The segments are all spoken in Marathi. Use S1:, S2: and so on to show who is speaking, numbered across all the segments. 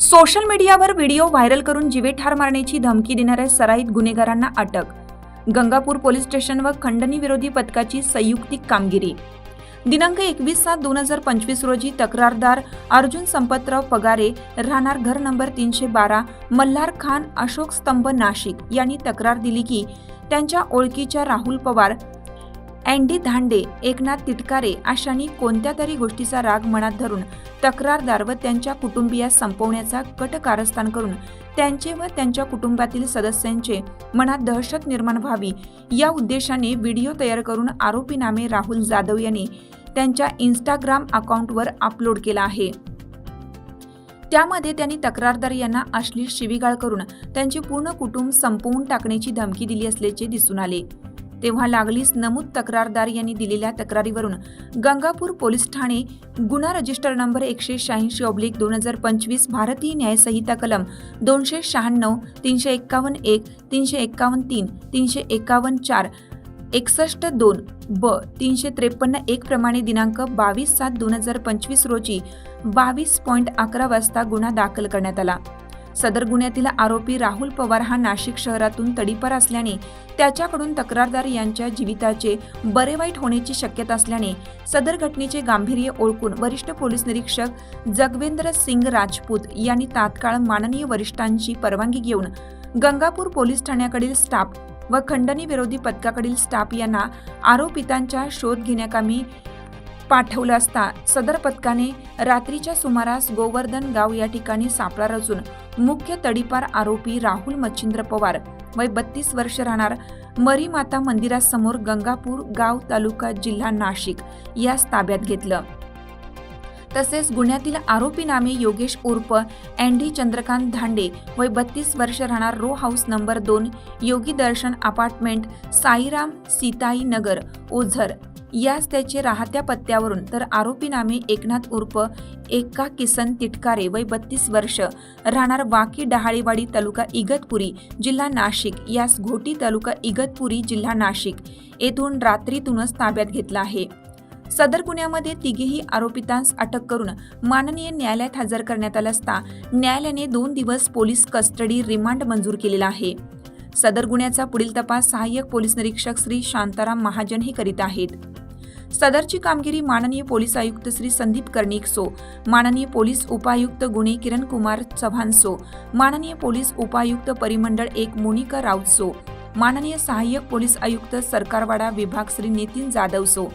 S1: सोशल मीडियावर व्हिडिओ व्हायरल करून जीवेठार मारण्याची धमकी देणाऱ्या सराईत गुन्हेगारांना अटक. गंगापूर पोलीस स्टेशन व खंडणी विरोधी पथकाची संयुक्तिक कामगिरी. दिनांक एकवीस सात दोन हजार पंचवीस रोजी तक्रारदार अर्जुन संपतराव पगारे राहणार घर नंबर तीनशे बारा मल्हार खान अशोक स्तंभ नाशिक यांनी तक्रार दिली की त्यांच्या ओळखीच्या राहुल पवार अँडी धांडे एकनाथ तिटकारे अशांनी कोणत्या तरी गोष्टीचा राग मनात धरून तक्रारदार व त्यांच्या कुटुंबियास संपवण्याचा कट कारस्थान करून त्यांचे व त्यांच्या कुटुंबातील सदस्यांचे मनात दहशत निर्माण व्हावी. या उद्देशाने व्हिडिओ तयार करून आरोपी नामे राहुल जाधव यांनी त्यांच्या इन्स्टाग्राम अकाउंटवर अपलोड केला आहे. त्यामध्ये त्यांनी तक्रारदार यांना अश्लील शिवीगाळ करून त्यांचे पूर्ण कुटुंब संपवून टाकण्याची धमकी दिली असल्याचे दिसून आले. तेव्हा लागलीच नमूद तक्रारदार यांनी दिलेल्या तक्रारीवरून गंगापूर पोलीस ठाणे गुन्हा रजिस्टर नंबर एकशे शहाऐंशी ऑब्लिक दोन हजार पंचवीस भारतीय न्यायसंहिता कलम दोनशे शहाण्णव तीनशे एक्कावन्न एक तीनशे एक्कावन्न तीन तीनशे एक्कावन्न चार एकसष्ट दोन ब तीनशे त्रेपन्न एक प्रमाणे दिनांक बावीस सात दोन हजार पंचवीस रोजी बावीस पॉईंट अकरा वाजता गुन्हा दाखल करण्यात आला. सदर गुन्ह्यातील आरोपी राहुल पवार हा नाशिक शहरातून तडीपर असल्याने त्याच्याकडून तक्रारदार यांच्या जीविताचे बरे वाईट होण्याची शक्यता असल्याने सदर घटनेचे गांभीर्य ओळखून वरिष्ठ पोलीस निरीक्षक जगवेंद्र सिंग राजपूत यांनी तात्काळ माननीय वरिष्ठांची परवानगी घेऊन गंगापूर पोलीस ठाण्याकडील स्टाफ व खंडणी विरोधी पथकाकडील स्टाफ यांना आरोपितांच्या शोध घेण्याकामी पाठवलं असता सदर पथकाने रात्रीच्या सुमारास गोवर्धन गाव या ठिकाणी सापळा रचून मुख्य तडीपार आरोपी राहुल मच्छिंद्र पवार वय बत्तीस वर्ष राहणार मरीमाता मंदिरासमोर गंगापूर गाव तालुका जिल्हा नाशिक यास ताब्यात घेतलं. तसेच गुन्ह्यातील आरोपी नामे योगेश उर्फ अँडी चंद्रकांत धांडे वय बत्तीस वर्ष राहणार रो हाऊस नंबर दोन योगी दर्शन अपार्टमेंट साईराम सीताई नगर ओझर. यास त्याचे राहत्या पत्त्यावरून तर आरोपी नामे एकनाथ उर्फ एका किसन तिटकारे वय बत्तीस वर्ष राहणार वाकी डहाळीवाडी तालुका इगतपुरी जिल्हा नाशिक. यास घोटी तालुका इगतपुरी जिल्हा नाशिक. येथून रात्रीतूनच ताब्यात घेतला आहे. सदर गुन्ह्यामध्ये तिघेही आरोपितांस अटक करून माननीय न्यायालयात हजर करण्यात आला असता न्यायालयाने दोन दिवस पोलीस कस्टडी रिमांड मंजूर केलेला आहे. सदर गुन्ह्याचा पुढील तपास सहाय्यक पोलीस निरीक्षक श्री शांताराम महाजन हे करीत आहेत. सदरची कामगिरी माननीय पोलीस आयुक्त श्री संदीप कर्णिक सो माननीय पोलीस उपायुक्त गुणे किरण कुमार चव्हाण सो माननीय पोलीस उपायुक्त परिमंडळ एक मोनिका राऊत सो माननीय सहाय्यक पोलीस आयुक्त सरकारवाडा विभाग श्री नितीन जाधव सो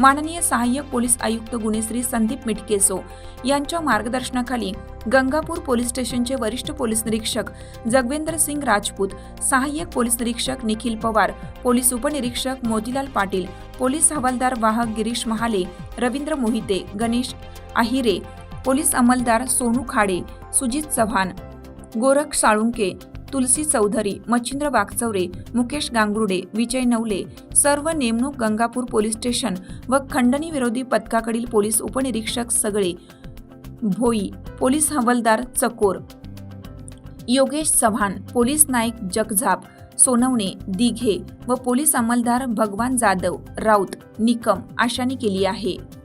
S1: माननीय सहाय्यक पोलीस आयुक्त गुणेश्री संदीप मिटकेसो यांच्या मार्गदर्शनाखाली गंगापूर पोलीस स्टेशनचे वरिष्ठ पोलीस निरीक्षक जगवेंद्र सिंग राजपूत सहाय्यक पोलीस निरीक्षक निखिल पवार पोलीस उपनिरीक्षक मोतीलाल पाटील पोलीस हवालदार वाहक गिरीश महाले रवींद्र मोहिते गणेश आहिरे पोलीस अंमलदार सोनू खाडे सुजित चव्हाण गोरख साळुंके तुलसी चौधरी मच्छिंद्र वाघचौरे मुकेश गांगरुडे विजय नवले सर्व नेमणूक गंगापूर पोलीस स्टेशन व खंडणी विरोधी पथकाकडील पोलीस उपनिरीक्षक सगळे. भोई पोलीस हवालदार चकोर. योगेश चव्हाण पोलीस नाईक जगझाप. सोनवणे दिघे व पोलीस अंमलदार भगवान जाधव राऊत निकम अशांनी केली आहे.